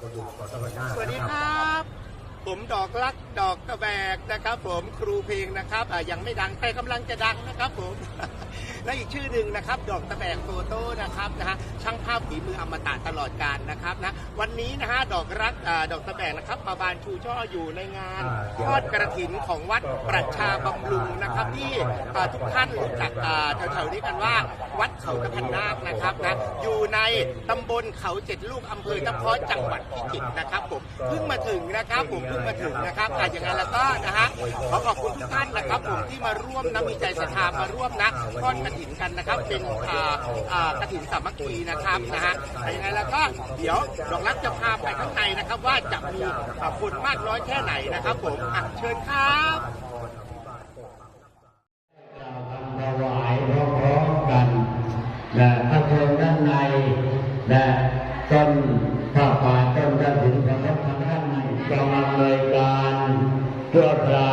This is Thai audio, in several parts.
สวัสดีครับ ผมดอกลักดอกตะแบกนะครับ ผมครูเพลงนะครับอ่ายังไม่ดังแต่กำลังจะดังนะครับผม และอีกชื่อหนึ่งนะครับ ดอกตะแบกโฟโต้นะครับนะฮะช่างภาพฝีมืออมตะตลอดกาลนะครับนะ วันนี้นะฮะดอกรักอ่าดอกตะแบกนะครับมาบานชูช่ออยู่ในงานทอดกระถินของวัดประชาบำรุงนะครับ ที่อ่าทุกท่านรู้จักอ่าแถวๆนี้กันว่า วัดเขาตะพันนาคนะครับนะอยู่ในตำบลเขาเจ็ดลูกอำเภอตะเพาะจังหวัดพิจิตรนะครับผมเพิ่งมาถึงนะครับผมเพิ่งมาถึงนะครับอะอย่างไรแล้วก็นะฮะขอขอบคุณทุกท่านนะครับผมที่มาร่วมนะมีใจศรัทธามาร่วมนะทอดกระถินกันนะครับเป็นอ่าอ่ากระถินสามัคคีนะครับนะฮะอะยังไงแล้วก็เดี๋ยวดอกรักจะพาไปข้างในนะครับว่าจะมีอ่นมากน้อยแค่ไหนนะครับผมเชิญครับถวายพร้อมกันนะพระโคนด้านในนะต้นผ้าป่าต้นกระถิ่นสำนักทางด้านในกำลังเลยการชั่วครา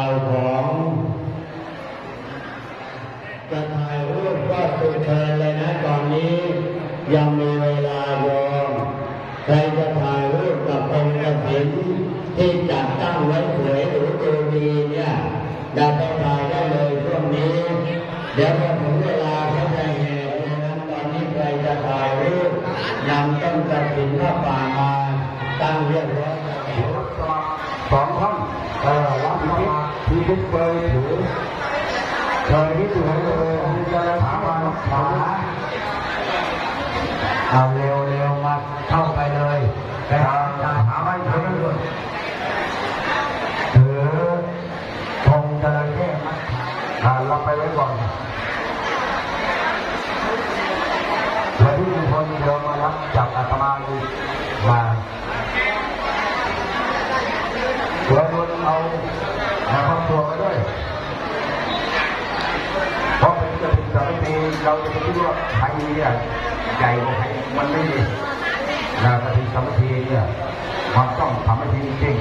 เนี่ยมันต้องทำให้ดีจริง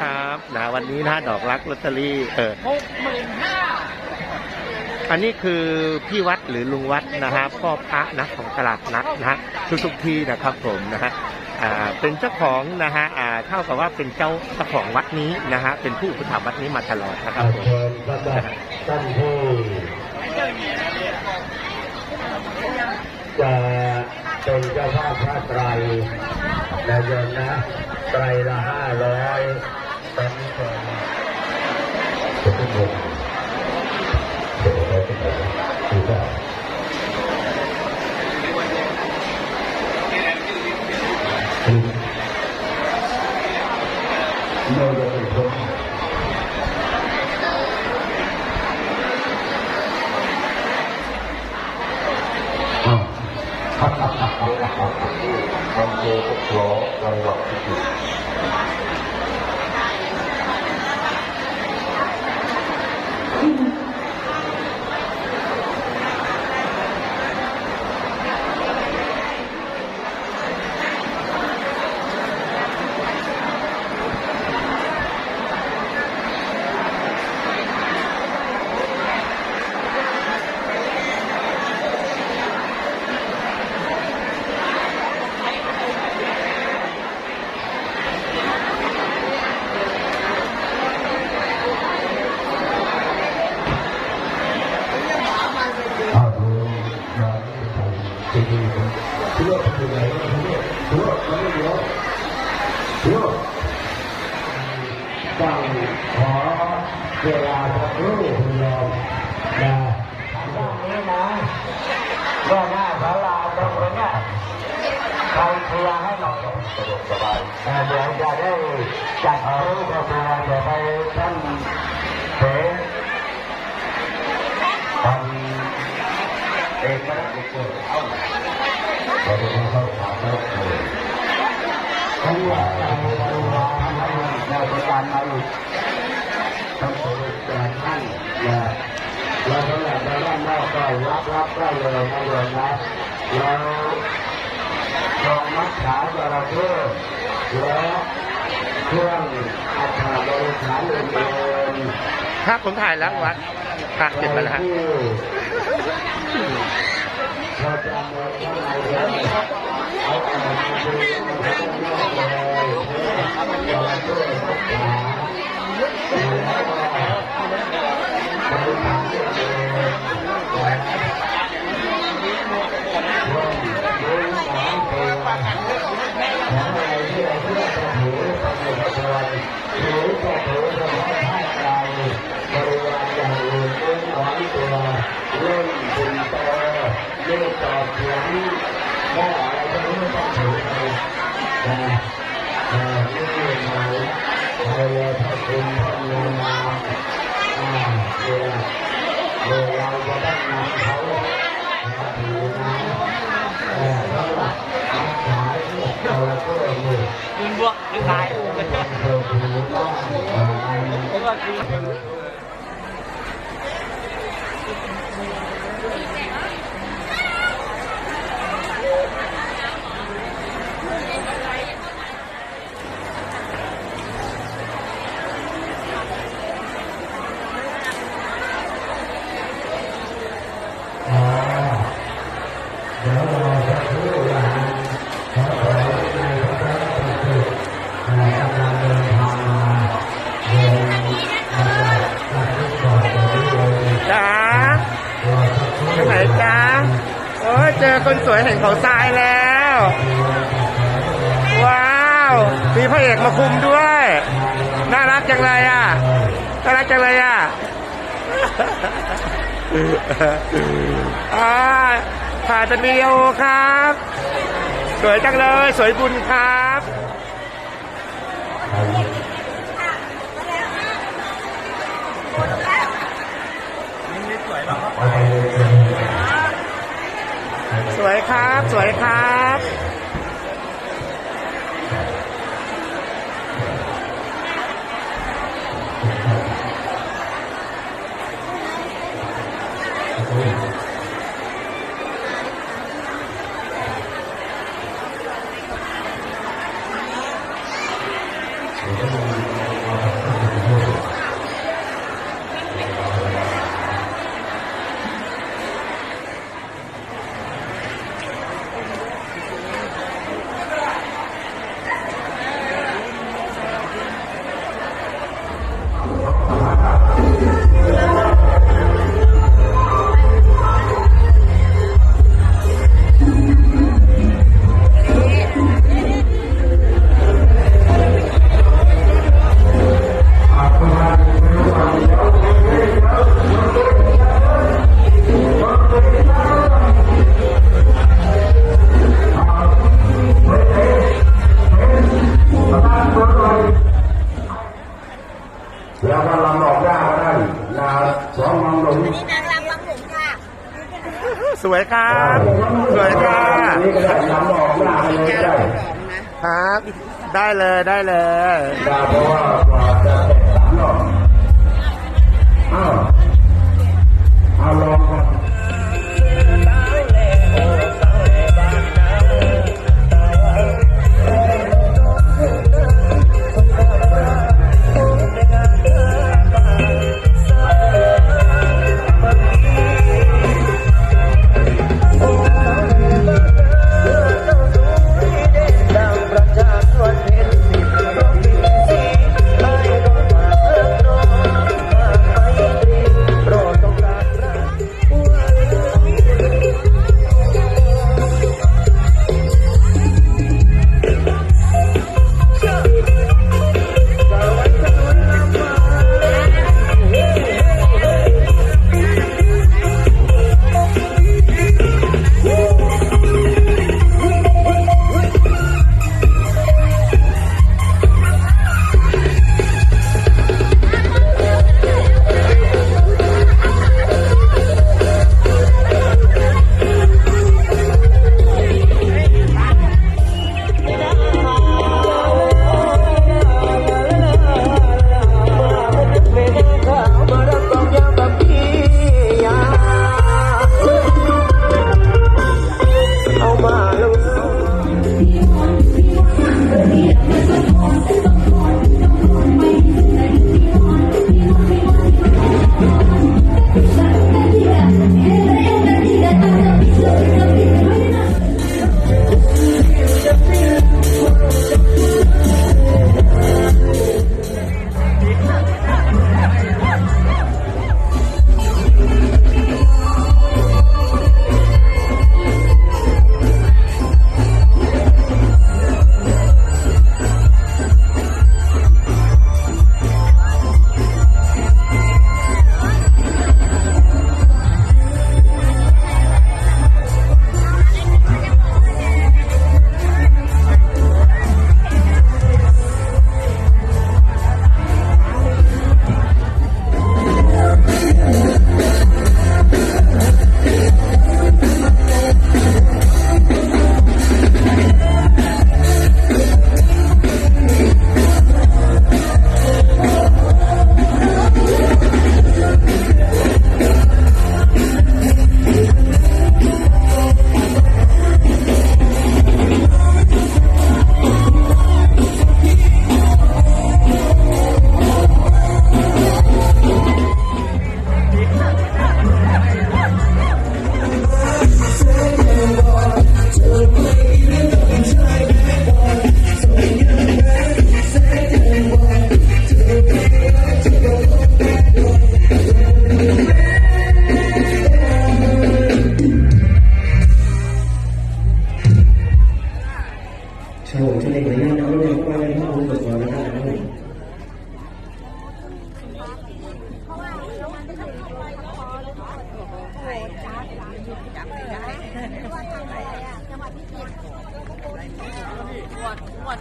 ครับนะวันนี้นะดอกรักลอตเตอรี่เออหกหมื่นห้าอันนี้คือพี่วัดหรือลุงวัดนะฮะพ่อพระนะของตลาดนัดนะฮะทุกๆที่นะครับผมนะฮะ เป็นเจ้าของนะฮะเท่ากับว่าเป็นเจ้าเจ้าของวัดนี้นะฮะเป็นผู้อุปถัมภ์วัดนี้มาตลอดนะครับผมเชิญพระเจ้าท่านผู้จะเป็นเจ้าภาพพระไตรนะโยมนะไตรละห้าร้อยตอนนี้ก่อนจะเป็นเงินเดี๋ยวเราจะไปดูได้เรามันเจอพวกล้อจังหวะที่ผิด จัดรู้กับตัวเดี๋ยวไปท่านเสทำเอกลักเกิดเอาเราจะต้องเข้าหาเขาเลยเขาว่าเราเราเราทำให้เราจะการมาอีกต้องเปิดการท่านนะเราสำหรับในด้านนอกก็รับรับได้เลยนะโยมนะเราลองมัดขาจระเข้และ เครื่องอัฐบริขารอื่นๆครับผมถ่ายแล้ววัดค่ะเก็บมาแล้วฮะพอจะหมดเท่าไหร่แล้วเอาออกมาดูไม่ต้องนอกเลยเร เล่นต่อเสียงหม้ออะไรก็ไม่ต้องถือเลยนะแต่นี่หมายใครเลยพระคุณ ยเห็นเขาทรายแล้ว ว้าวมีพระเอกมาคุมด้วย น่ารักจังเลยอะน่ารักจังเลยอะอ่าถ่ายเป็นวิดีโอครับ สวยจังเลย สวยบุญครับ สวย ครับ สวยครับ วยครับ สวยค่ะนี่ก็ได้ลำออกยากเลยได้ครับ ได้เลยได้เลย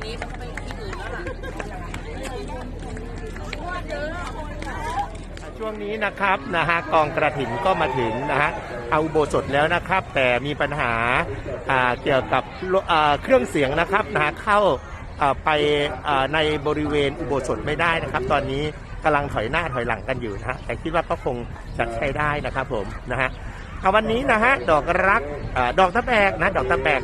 นี้มันก็ไปที่อื่นแล้วล่ะช่วงนี้นะครับนะฮะกองกระถินก็มาถึงนะฮะเอาโบสถแล้วนะครับ แต่มีปัญหาอ่าเกี่ยวกับอ่าเครื่องเสียงนะครับนะฮะเข้าอ่าไปอ่าในบริเวณอุโบสถไม่ได้นะครับ ตอนนี้กำลังถอยหน้าถอยหลังกันอยู่นะฮะแต่คิดว่าก็คงจะใช้ได้นะครับผมนะฮะเอาวันนี้นะฮะดอกรักอดอกตะแบกนะดอกตะแบก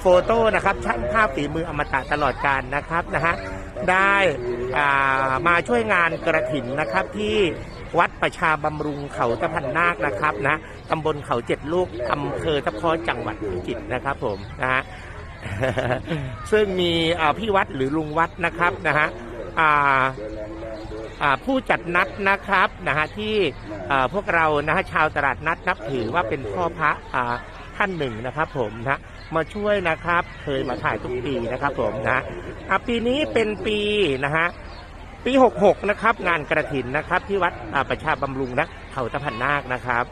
โฟโต้นะครับช่างภาพฝีมืออมตะตลอดการนะครับนะฮะได้อ่ามาช่วยงานกระถินนะครับที่วัดประชาบำรุงเขาตะพันนาคนะครับนะตำบลเขาเจ็ดลูกอำเภอทับคอจังหวัดพิจิตรนะครับผมนะฮะซึ่งมีอ่าพี่วัดหรือลุงวัดนะครับนะฮะอ่าอ่าผู้จัดนัดนะครับนะฮะที่อ่าพวกเรานะฮะชาวตลาดนัดนับถือว่าเป็นพ่อพระอ่า ท่านหนึ่งนะครับผมนะมาช่วยนะครับ เคยมาถ่ายทุกปีนะครับผมนะอะปีนี้เป็นปีนะฮะปี 66 นะครับ งานกระถินนะครับ ที่วัดอาประชาบำรุงนะเขาตะพันนาคนะครับ